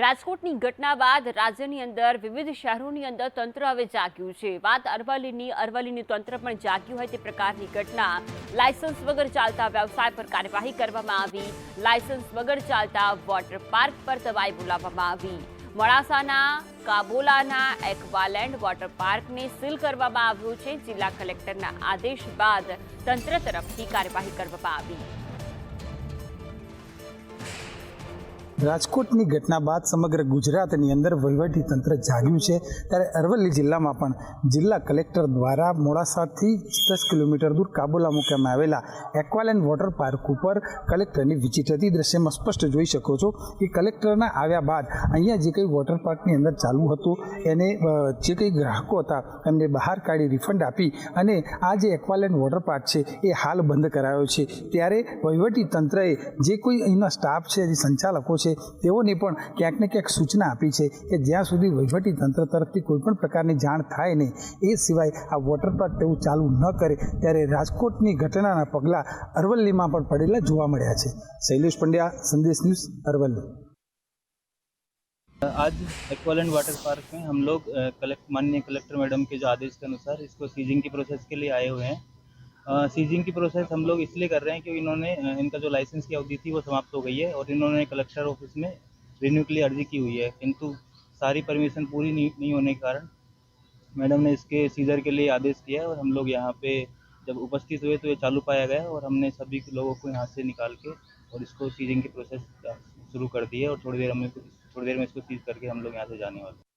રાજકોટની ઘટના બાદ રાજ્યની અંદર વિવિધ શહેરોની અંદર તંત્ર હવે જાગ્યું છે. વાત અરવલ્લીની, અરવલ્લીનું તંત્ર પણ જાગ્યું હોય તે પ્રકારની ઘટના લાયસન્સ વગર ચાલતા વ્યવસાય પર કાર્યવાહી કરવામાં આવી. લાયસન્સ વગર ચાલતા વોટર પાર્ક પર દવાઈ બોલાવવામાં આવી. મોડાસાના કાબોલાના એક્વાલેન્ડ વોટર પાર્કને સીલ કરવામાં આવ્યું છે. જિલ્લા કલેક્ટરના આદેશ બાદ તંત્ર તરફથી કાર્યવાહી કરવામાં આવી. રાજકોટની ઘટના બાદ સમગ્ર ગુજરાતની અંદર વહીવટી તંત્ર જાગ્યું છે. ત્યારે અરવલ્લી જિલ્લામાં પણ જિલ્લા કલેક્ટર દ્વારા મોડાસાથી દસ કિલોમીટર દૂર કાબુલા મુકામે આવેલા એક્વાલેન્ડ વોટર પાર્ક ઉપર કલેક્ટરની વિચિત હતી. દ્રશ્યમાં સ્પષ્ટ જોઈ શકો છો કે કલેક્ટરના આવ્યા બાદ અહીંયા જે કંઈ વોટર પાર્કની અંદર ચાલુ હતું, એને જે કંઈ ગ્રાહકો હતા એમને બહાર કાઢી રિફંડ આપી અને આ જે એક્વાલેન્ડ વોટર પાર્ક છે એ હાલ બંધ કરાયો છે. ત્યારે વહીવટી તંત્રએ જે કોઈ અહીંના સ્ટાફ છે, જે સંચાલકો છે તેઓને પણ ક્યાંક ને ક્યાંક સૂચના આપી છે કે જ્યાં સુધી વહીવટી તંત્ર તરફથી કોઈ પણ પ્રકારની જાણ થાય નહીં એ સિવાય આ વોટર પાર્ક તેવું ચાલુ ન કરે ત્યારે રાજકોટની ઘટનાના પગલાં અરવલ્લીમાં પણ પડેલા જોવા મળ્યા છે શૈલેષ પંડ્યા સંદેશ ન્યૂઝ અરવલ્લી आज एक्वालैंड वाटर पार्क में हम लोग अ, कलेक्ट माननीय कलेक्टर मैडम के जो आदेश के अनुसार इसको सीजिंग की प्रोसेस के लिए आए हुए हैं अ, सीजिंग की प्रोसेस हम लोग इसलिए कर रहे हैं क्योंकि इन्होंने इनका जो लाइसेंस की अवधि थी वो समाप्त हो गई है और इन्होंने कलेक्टर ऑफ़िस में रिन्यू के लिए अर्जी की हुई है। किंतु सारी परमिशन पूरी नहीं, नहीं होने के कारण मैडम ने इसके सीजर के लिए आदेश किया है और हम लोग यहाँ पे जब उपस्थित हुए तो ये चालू पाया गया और हमने सभी लोगों को यहाँ से निकाल के और इसको सीजिंग की प्रोसेस शुरू कर दी है और थोड़ी देर में थोड़ी देर में इसको सीज करके हम लोग यहाँ से जाने वाले